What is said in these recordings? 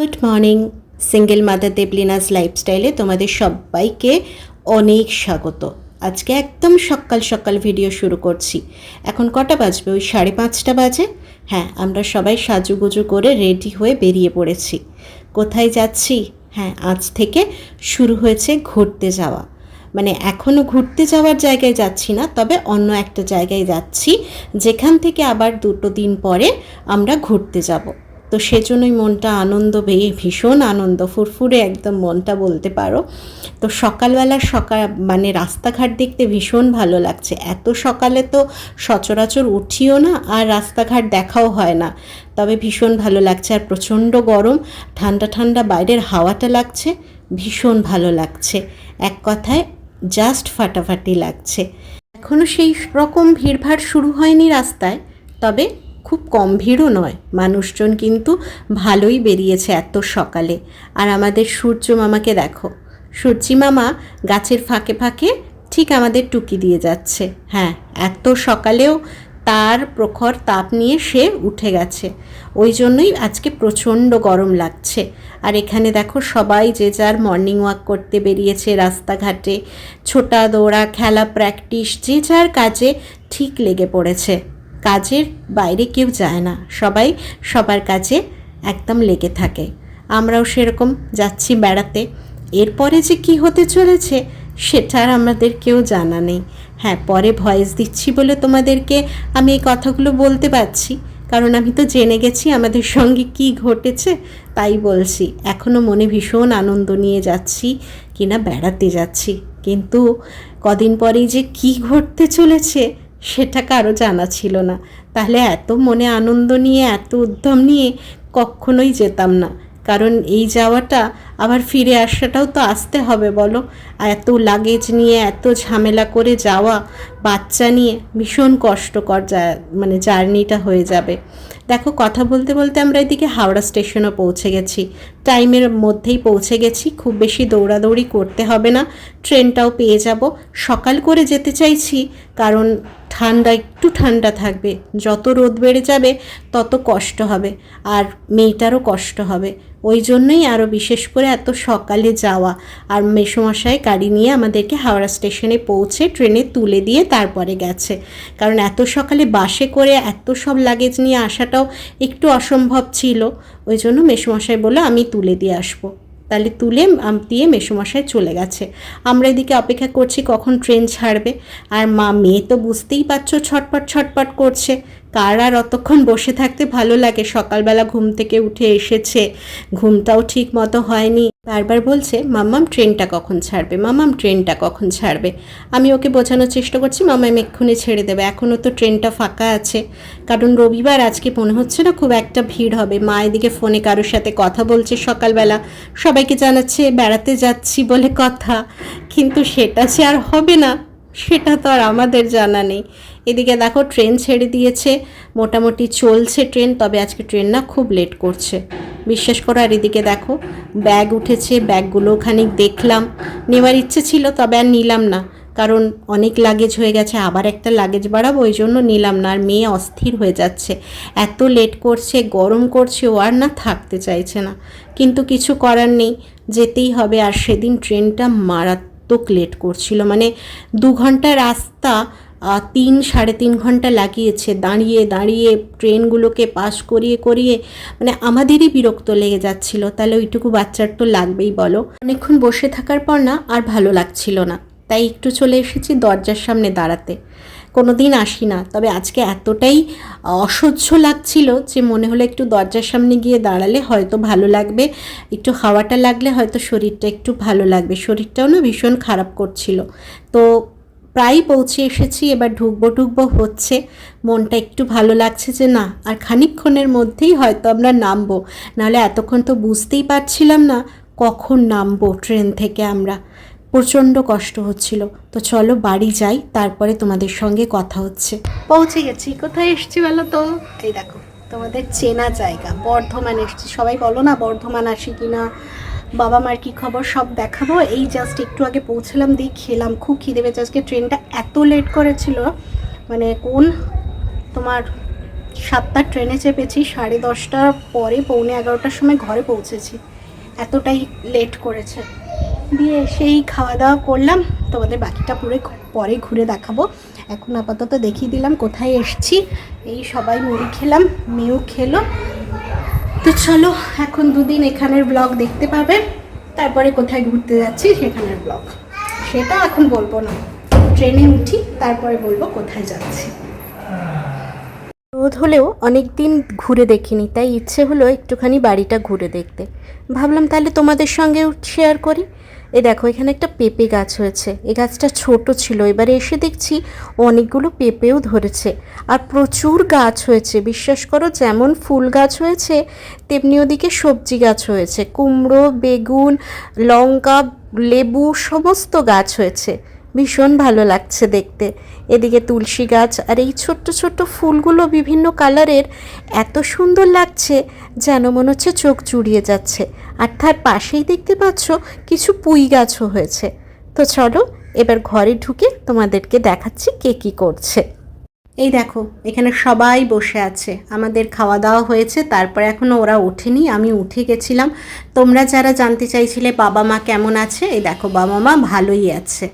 Good morning, single mother Debolina's লাইফস্টাইলে তোমাদের সবাইকে অনেক স্বাগত। আজকে একদম সকাল সকাল ভিডিও শুরু করছি। এখন কটা বাজবে? ওই সাড়ে পাঁচটা বাজে? হ্যাঁ আমরা সবাই সাজুগুজু করে রেডি হয়ে বেরিয়ে পড়েছি। কোথায় যাচ্ছি? হ্যাঁ আজ থেকে শুরু হয়েছে ঘুরতে যাওয়া। মানে এখনও ঘুরতে যাওয়ার জায়গায় যাচ্ছি না, তবে অন্য একটা জায়গায় যাচ্ছি। যেখান থেকে আবার দুটো দিন পরে আমরা ঘুরতে যাব। তো সেজন্যই মনটা আনন্দ পেয়ে ভীষণ আনন্দ, ফুরফুরে একদম মনটা বলতে পারো। তো সকালবেলা সকাল মানে রাস্তাঘাট দেখতে ভীষণ ভালো লাগছে। এত সকালে তো সচরাচর উঠিও না আর রাস্তাঘাট দেখাও হয় না। তবে ভীষণ ভালো লাগছে আর প্রচণ্ড গরম, ঠান্ডা ঠান্ডা বাইরের হাওয়াটা লাগছে, ভীষণ ভালো লাগছে। এক কথায় জাস্ট ফাটাফাটি লাগছে। এখনও সেই রকম ভিড়ভাড় শুরু হয়নি রাস্তায়, তবে খুব কম ভিড়ও নয়। মানুষজন কিন্তু ভালোই বেরিয়েছে এত সকালে। আর আমাদের সূর্য মামাকে দেখো। সূর্যি মামা গাছের ফাঁকে ফাঁকে ঠিক আমাদের টুকি দিয়ে যাচ্ছে। হ্যাঁ এত সকালেও তার প্রখর তাপ নিয়ে সে উঠে গেছে। ওই জন্যই আজকে প্রচণ্ড গরম লাগছে। আর এখানে দেখো সবাই যে যার মর্নিং ওয়াক করতে বেরিয়েছে রাস্তাঘাটে, ছোটা দৌড়া, খেলা প্র্যাকটিস যে যার কাজে ঠিক লেগে পড়েছে। কাজের বাইরে কেউ যায় না। সবাই সবার কাজে একদম লেগে থাকে। আমরাও সেরকম যাচ্ছি বেড়াতে। এরপরে যে কি হতে চলেছে, সেটা আর আমাদের কেউ জানা নেই। হ্যাঁ পরে ভয়েস দিচ্ছি বলে তোমাদেরকে আমি এই কথাগুলো বলতে পারছি। কারণ আমি তো জেনে গেছি আমাদের সঙ্গে কি ঘটেছে, তাই বলছি। এখনও মনে ভীষণ আনন্দ নিয়ে যাচ্ছি কিনা বেড়াতে যাচ্ছি। কিন্তু কদিন পরেই যে কি ঘটতে চলেছে সেটা কারও জানা ছিল না। তাহলে এত মনে আনন্দ নিয়ে, এত উদ্যম নিয়ে কখনোই যেতাম না। কারণ এই যাওয়াটা আবার ফিরে আসাটাও তো আসতে হবে, বলো। এত লাগেজ নিয়ে, এত ঝামেলা করে যাওয়া, বাচ্চা নিয়ে ভীষণ কষ্টকর যা মানে জার্নিটা হয়ে যাবে। দেখো, কথা বলতে বলতে আমরা এদিকে হাওড়া স্টেশনও পৌঁছে গেছি। টাইমের মধ্যেই পৌঁছে গেছি, খুব বেশি দৌড়াদৌড়ি করতে হবে না। ট্রেনটাও পেয়ে যাব। সকাল করে যেতে চাইছি, কারণ ঠান্ডা, একটু ঠান্ডা থাকবে। যত রোদ বেড়ে যাবে, তত কষ্ট হবে। আর মেয়েটারও কষ্ট হবে। ওই জন্যই আরও বিশেষ করে এত সকালে যাওয়া। আর মেসমশাই গাড়ি নিয়ে আমাদেরকে হাওড়া স্টেশনে পৌঁছে ট্রেনে তুলে দিয়ে তারপরে গেছে। কারণ এত সকালে বাসে করে এত সব লাগেজ নিয়ে আসাটাও একটু অসম্ভব ছিল। ওই জন্য মেসমশাই বলল, আমি তুলে দিয়ে আসব। তাহলে তুলে দিয়ে মেসোমশাই চলে গেছে। আমরা এদিকে অপেক্ষা করছি কখন ট্রেন ছাড়বে। আর মা, মেয়ে তো বুঝতেই পারছ ছটপট ছটপট করছে। কার আর অতক্ষণ বসে থাকতে ভালো লাগে? সকালবেলা ঘুম থেকে উঠে এসেছে। ঘুমটাও ঠিক মতো হয়নি। বারবার বলছে, মাম্মাম, ট্রেনটা কখন ছাড়বে? মাম্মাম, ট্রেনটা কখন ছাড়বে? আমি ওকে বোঝানোর চেষ্টা করছি, মাম্মাম, এক্ষুনি ছেড়ে দেবে। এখনও তো ট্রেনটা ফাঁকা আছে। কারণ রবিবার আজকে মনে হচ্ছে না খুব একটা ভিড় হবে। মা এদিকে ফোনে কারোর সাথে কথা বলছে সকালবেলা। সবাইকে জানাচ্ছে, বেড়াতে যাচ্ছি বলে কথা। কিন্তু সেটা যে আর হবে না, সেটা তো আর আমাদের জানা নেই। এদিকে দেখো ট্রেন ছেড়ে দিয়েছে, মোটামুটি চলছে ট্রেন, তবে আজকে ট্রেন না খুব লেট করছে। বিশ্বাস করো, আর এদিকে দেখো ব্যাগ উঠেছে, ব্যাগগুলো খানিক দেখলাম। নেওয়ার ইচ্ছে ছিল, তবে আর নিলাম না, কারণ অনেক লাগেজ হয়ে গেছে, আবার একটা লাগেজ বাড়াবো, ওই জন্য নিলাম না, আর মেয়ে অস্থির হয়ে যাচ্ছে। এত লেট করছে, গরম করছে, ও আর না থাকতে চাইছে না। কিন্তু কিছু করার নেই, যেতেই হবে, আর সেদিন ট্রেনটা মারাত্মক লেট করছিল। মানে দু ঘণ্টা রাস্তা তিন, সাড়ে তিন ঘণ্টা লাগিয়েছে। দাঁড়িয়ে দাঁড়িয়ে ট্রেনগুলোকে পাস করিয়ে করিয়ে মানে আমাদেরই বিরক্ত লেগে যাচ্ছিল। তাহলে ওইটুকু বাচ্চার তো লাগবেই, বলো। অনেকক্ষণ বসে থাকার পর না আর ভালো লাগছিল না। তাই একটু চলে এসেছি দরজার সামনে দাঁড়াতে। কোনো দিন আসি না। তবে আজকে এতটাই অসহ্য লাগছিল যে মনে হলো একটু দরজার সামনে গিয়ে দাঁড়ালে হয়তো ভালো লাগবে। একটু হাওয়াটা লাগলে হয়তো শরীরটা একটু ভালো লাগবে। শরীরটাও না ভীষণ খারাপ করছিল। তো প্রায় পৌঁছে এসেছি, এবার ঢুকবো ঢুকবো হচ্ছে। মনটা একটু ভালো লাগছে যে না, আর খানিকক্ষণের মধ্যেই হয়তো আমরা নামবো। নাহলে এতক্ষণ তো বুঝতেই পারছিলাম না কখন নামবো ট্রেন থেকে আমরা। প্রচণ্ড কষ্ট হচ্ছিল। তো চলো বাড়ি যাই, তারপরে তোমাদের সঙ্গে কথা হচ্ছে। পৌঁছে গেছি। কোথায় এসছি বলো তো? এই দেখো, তোমাদের চেনা জায়গা, বর্ধমান এসছি। সবাই বলো না বর্ধমান আসি কিনা? বাবা মার কি খবর সব দেখাবো? এই জাস্ট একটু আগে পৌঁছলাম, দিয়ে খেলাম। খুব খিদে পেয়েছে। আজকে ট্রেনটা এত লেট করেছিল। মানে কোন তোমার সাতটার ট্রেনে চেপেছি, সাড়ে দশটার পরে পৌনে এগারোটার সময় ঘরে পৌঁছেছি। এতটাই লেট করেছে। দিয়ে সেই খাওয়া দাওয়া করলাম। তোমাদের বাকিটা পুরো পরে ঘুরে দেখাবো। এখন আপাতত দেখিয়ে দিলাম কোথায় এসছি। এই সবাই মুড়ি খেলাম, মেয়েও খেলো। তো চলো, এখন দুদিন এখানের ব্লগ দেখতে পাবে। তারপরে কোথায় ঘুরতে যাচ্ছি সেখানের ব্লগ সেটা এখন বলব না। ট্রেনে উঠি, তারপরে বলব কোথায় যাচ্ছি। রোদ হলেও অনেক দিন ঘুরে দেখিনি, তাই ইচ্ছে হলো একটুখানি বাড়িটা ঘুরে দেখতে। ভাবলাম তাহলে তোমাদের সঙ্গেও শেয়ার করি। এ দেখো, এখানে একটা পেঁপে গাছ হয়েছে। এই গাছটা ছোট ছিল, এবারে এসে দেখছি অনেকগুলো পেঁপেও ধরেছে। আর প্রচুর গাছ হয়েছে, বিশ্বাস করো যেমন ফুল গাছ হয়েছে, তেমনি ওদিকে সবজি গাছ হয়েছে। কুমড়ো, বেগুন, লঙ্কা, লেবু, সমস্ত গাছ হয়েছে। ভীষণ ভালো লাগছে দেখতে। এদিকে তুলসী গাছ আর এই ছোট্ট ছোট্ট ফুলগুলো বিভিন্ন কালারের এত সুন্দর লাগছে যেন মনে হচ্ছে চোখ জুড়িয়ে যাচ্ছে। আর তার পাশেই দেখতে পাচ্ছ কিছু পুঁই গাছও হয়েছে। তো চলো, এবার ঘরে ঢুকে তোমাদেরকে দেখাচ্ছি কে কী করছে। এই দেখো, এখানে সবাই বসে আছে। আমাদের খাওয়া দাওয়া হয়েছে, তারপরে এখনও ওরা ওঠেনি, আমি উঠে গেছিলাম। তোমরা যারা জানতে চাইছিলে বাবা মা কেমন আছে, এই দেখো বাবা মা ভালোই আছে।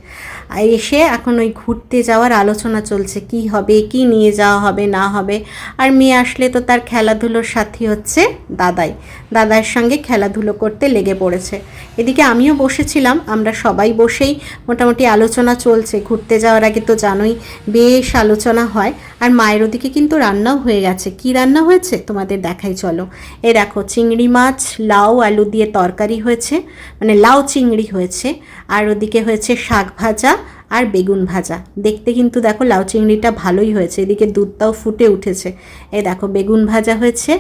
এসে এখন ওই ঘুরতে যাওয়ার আলোচনা চলছে, কি হবে, কি নিয়ে যাওয়া হবে, না হবে। আর মেয়ে আসলে তো তার খেলাধুলোর সাথী হচ্ছে দাদাই। দাদার সঙ্গে খেলাধুলো করতে লেগে পড়েছে। এদিকে আমিও বসেছিলাম, আমরা সবাই বসেই মোটামুটি আলোচনা চলছে। ঘুরতে যাওয়ার আগে তো জানোই, বেশ আলোচনা হয়। আর মায়ের ওদিকে কিন্তু রান্নাও হয়ে গেছে। কি রান্না হয়েছে? তোমাদের দেখাই, চলো। এ দেখো, চিংড়ি মাছ, লাউ, আলু দিয়ে তরকারি হয়েছে। মানে লাউ, চিংড়ি হয়েছে। আর ওদিকে হয়েছে শাক ভাজা আর বেগুন ভাজা। দেখতে কিন্তু দেখো লাউ চিংড়িটা ভালোই হয়েছে। এদিকে দুধটাও ফুটে উঠেছে। এই দেখো বেগুন ভাজা হয়েছে।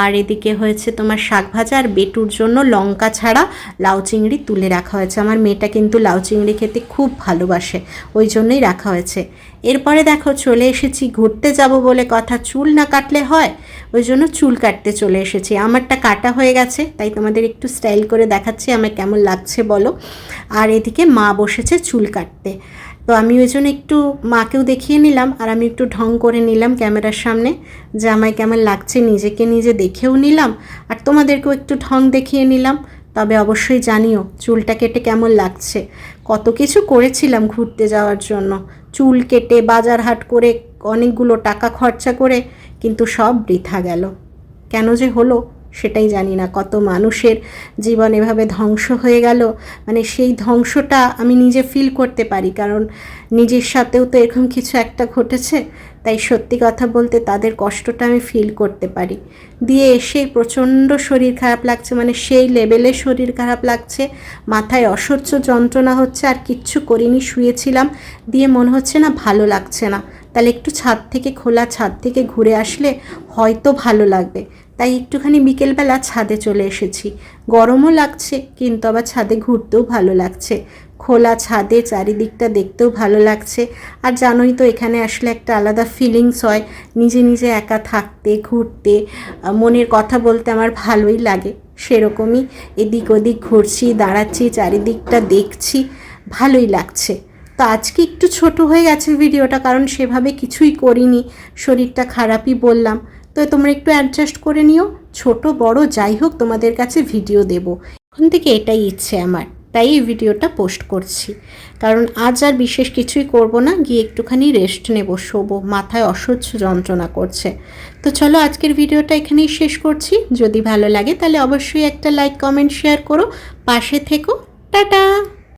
আর এদিকে হয়েছে তোমার শাক ভাজা আর বেটুর জন্য লঙ্কা ছাড়া লাউ চিংড়ি তুলে রাখা হয়েছে। আমার মেয়েটা কিন্তু লাউ চিংড়ি খেতে খুব ভালোবাসে, ওই জন্যই রাখা হয়েছে। এরপরে দেখো চলে এসেছি, ঘুরতে যাব বলে কথা। চুল না কাটলে হয়, ওই জন্য চুল কাটতে চলে এসেছি। আমারটা কাটা হয়ে গেছে, তাই তোমাদের একটু স্টাইল করে দেখাচ্ছি, আমার কেমন লাগছে বলো। আর এদিকে মা বসেছে চুল কাটতে। তো আমি ওই জন্য একটু মাকেও দেখিয়ে নিলাম আর আমি একটু ঢং করে নিলাম ক্যামেরার সামনে যে আমায় কেমন লাগছে নিজেকে নিজে দেখেও নিলাম আর তোমাদেরকেও একটু ঢং দেখিয়ে নিলাম। তবে অবশ্যই জানিও চুলটা কেটে কেমন লাগছে। কত কিছু করেছিলাম ঘুরতে যাওয়ার জন্য। চুল কেটে বাজার হাট করে অনেকগুলো টাকা খরচা করে কিন্তু সব বৃথা গেল। কেন যে হলো? সেটাই জানি না। কত মানুষের জীবন এভাবে ধ্বংস হয়ে গেল। মানে সেই ধ্বংসটা আমি নিজে ফিল করতে পারি। কারণ নিজের সাথেও তো এরকম কিছু একটা ঘটেছে। তাই সত্যি কথা বলতে তাদের কষ্টটা আমি ফিল করতে পারি। দিয়ে এসে প্রচণ্ড শরীর খারাপ লাগছে। মানে সেই লেভেলে শরীর খারাপ লাগছে। মাথায় অসহ্য যন্ত্রণা হচ্ছে। আর কিচ্ছু করিনি, শুয়েছিলাম। দিয়ে মনে হচ্ছে না ভালো লাগছে না। তাহলে একটু ছাদ থেকে, খোলা ছাদ থেকে ঘুরে আসলে হয়তো ভালো লাগবে। তাই একটুখানি বিকেলবেলা ছাদে চলে এসেছি। গরমও লাগছে, কিন্তু আবার ছাদে ঘুরতেও ভালো লাগছে। খোলা ছাদে চারিদিকটা দেখতেও ভালো লাগছে। আর জানোই তো, এখানে আসলে একটা আলাদা ফিলিংস হয়। নিজে নিজে একা থাকতে, ঘুরতে মনের কথা বলতে আমার ভালোই লাগে। সেরকমই এদিক ওদিক ঘুরছি, দাঁড়াচ্ছি, চারিদিকটা দেখছি, ভালোই লাগছে। তো আজকে একটু ছোট হয়ে গেছে ভিডিওটা, কারণ সেভাবে কিছুই করিনি। শরীরটা খারাপই বললাম। তো তোমরা একটু অ্যাডজাস্ট করে নিও। ছোট, বড়, যাই হোক, তোমাদের কাছে ভিডিও দেব। এখন থেকে এটাই ইচ্ছে আমার, তাই এই ভিডিওটা পোস্ট করছি। কারণ আজ আর বিশেষ কিছুই করব না, গিয়ে একটুখানি রেস্ট নেব, শোবো, মাথায় অসহ্য যন্ত্রণা করছে। তো চলো আজকের ভিডিওটা এখানেই শেষ করছি। যদি ভালো লাগে, তাহলে অবশ্যই একটা লাইক কমেন্ট শেয়ার করো। পাশে থেকো। টাটা!